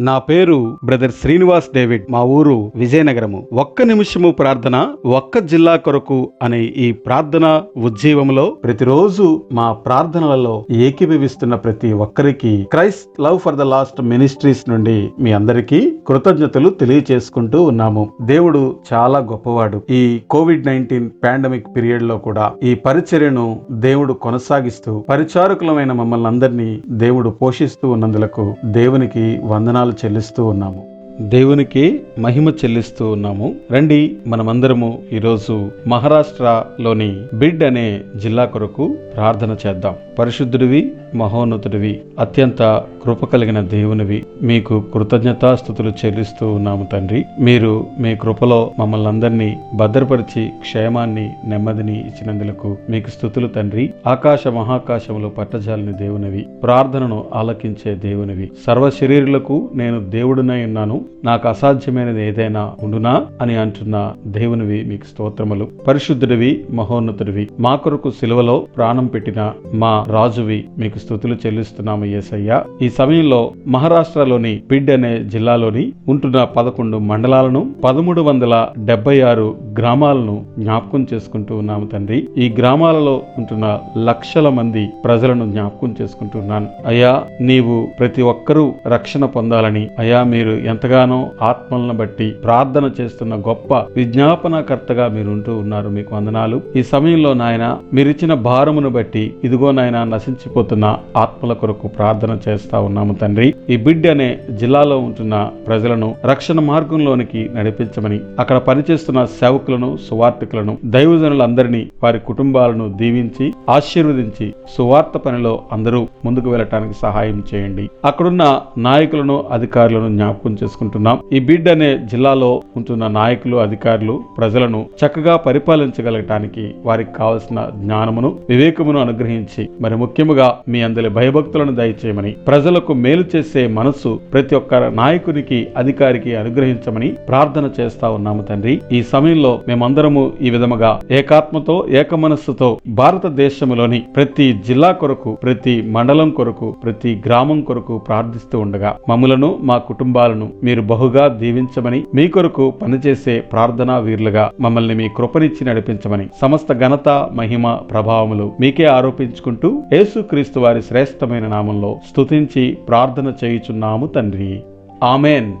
నా పేరు brother Srinivas David. మా ఊరు విజయనగరము. ఒక్క నిమిషము ప్రార్థన ఒక్క జిల్లా కొరకు అనే ఈ ప్రార్థన ఉజ్జీవంలో ప్రతిరోజు మా ప్రార్థనలలో ఏకీభవిస్తున్న ప్రతి ఒక్కరికి Christ love for the lost ministries నుండి మీ అందరికీ కృతజ్ఞతలు తెలియచేసుకుంటూ ఉన్నాము. దేవుడు చాలా గొప్పవాడు. ఈ కోవిడ్ నైన్టీన్ పాండమిక్ పీరియడ్లో కూడా ఈ పరిచర్యను దేవుడు కొనసాగిస్తూ పరిచారకులమైన మమ్మల్ని అందరినీ దేవుడు పోషిస్తూ ఉన్నందులకు దేవునికి వందనాలు చెల్లిస్తూ ఉన్నాము. దేవునికి మహిమ చెల్లిస్తూ ఉన్నాము. రండి మనమందరము ఈరోజు మహారాష్ట్రలోని బిడ్ అనే జిల్లా కొరకు ప్రార్థన చేద్దాం. పరిశుద్ధుడివి మహోన్నతుడివి అత్యంత కృప కలిగిన దేవునివి. మీకు కృతజ్ఞతాస్థుతులు చెల్లిస్తూ ఉన్నాము తండ్రి. మీరు మీ కృపలో మమ్మల్ని అందరినీ భద్రపరిచి క్షేమాన్ని నెమ్మదిని ఇచ్చినందులకు మీకు స్థుతులు తండ్రి. ఆకాశ మహాకాశములు పట్టజాలని దేవునివి ప్రార్థనను ఆలకించే దేవునివి. సర్వ శరీరులకు నేను దేవుడునై ఉన్నాను. నాకు అసాధ్యమైనది ఏదైనా ఉండునా అని అంటున్న దేవునివి మీకు స్తోత్రములు. పరిశుద్ధుడివి మహోన్నతుడివి. మా కొరకు సిలువలో ప్రాణం పెట్టిన మా రాజువి మీకు స్థుతులు చెల్లిస్తున్నాము యేసయ్య. ఈ సమయంలో మహారాష్ట్రలోని బిడ్ అనే జిల్లాలోని ఉంటున్న పదకొండు మండలాలను పదమూడు వందల డెబ్బై ఆరు గ్రామాలను జ్ఞాపకం చేసుకుంటూ ఉన్నాము తండ్రి. ఈ గ్రామాలలో ఉంటున్న లక్షల మంది ప్రజలను జ్ఞాపకం చేసుకుంటున్నాను అయ్యా నీవు ప్రతి ఒక్కరూ రక్షణ పొందాలని అయ్యా మీరు ఎంతగానో ఆత్మలను బట్టి ప్రార్థన చేస్తున్న గొప్ప విజ్ఞాపనకర్తగా మీరు ఉంటూ ఉన్నారు. మీకు వందనాలు. ఈ సమయంలో నాయన మీరిచ్చిన భారమును బట్టి ఇదిగో నాయన నశించిపోతున్న. ఆత్మల కొరకు ప్రార్థన చేస్తా ఉన్నాము తండ్రి. ఈ బిడ్డ అనే జిల్లాలో ఉంటున్న ప్రజలను రక్షణ మార్గంలోనికి నడిపించమని అక్కడ పనిచేస్తున్న సేవకులను సువార్థికులను దైవజనులందరినీ వారి కుటుంబాలను దీవించి ఆశీర్వదించి సువార్త పనిలో అందరూ ముందుకు వెళ్ళటానికి సహాయం చేయండి. అక్కడున్న నాయకులను అధికారులను జ్ఞాపకం చేసుకుంటున్నాం. ఈ బిడ్ అనే జిల్లాలో ఉంటున్న నాయకులు అధికారులు ప్రజలను చక్కగా పరిపాలించగలగటానికి వారికి కావలసిన జ్ఞానమును వివేకమును అనుగ్రహించి మరి ముఖ్యముగా మీ అందలి భయభక్తులను దయచేయమని ప్రజలకు మేలు చేసే మనస్సు ప్రతి ఒక్క నాయకునికి అధికారికి అనుగ్రహించమని ప్రార్థన చేస్తా ఉన్నాము తండ్రి. ఈ సమయంలో మేమందరము ఈ విధముగా ఏకాత్మతో ఏక మనస్సుతో భారతదేశంలోని ప్రతి జిల్లా కొరకు ప్రతి మండలం కొరకు ప్రతి గ్రామం కొరకు ప్రార్థిస్తూ ఉండగా మమ్ములను మా కుటుంబాలను మీరు బహుగా దీవించమని మీ కొరకు పనిచేసే ప్రార్థనా వీరులుగా మమ్మల్ని మీ కృపనిచ్చి నడిపించమని సమస్త ఘనత మహిమ ప్రభావములు మీకే ఆరోపించుకుంటూ యేసుక్రీస్తు వారి శ్రేష్టమైన నామంలో స్తుతించి ప్రార్థన చేయుచున్నాము తండ్రి. ఆమెన్.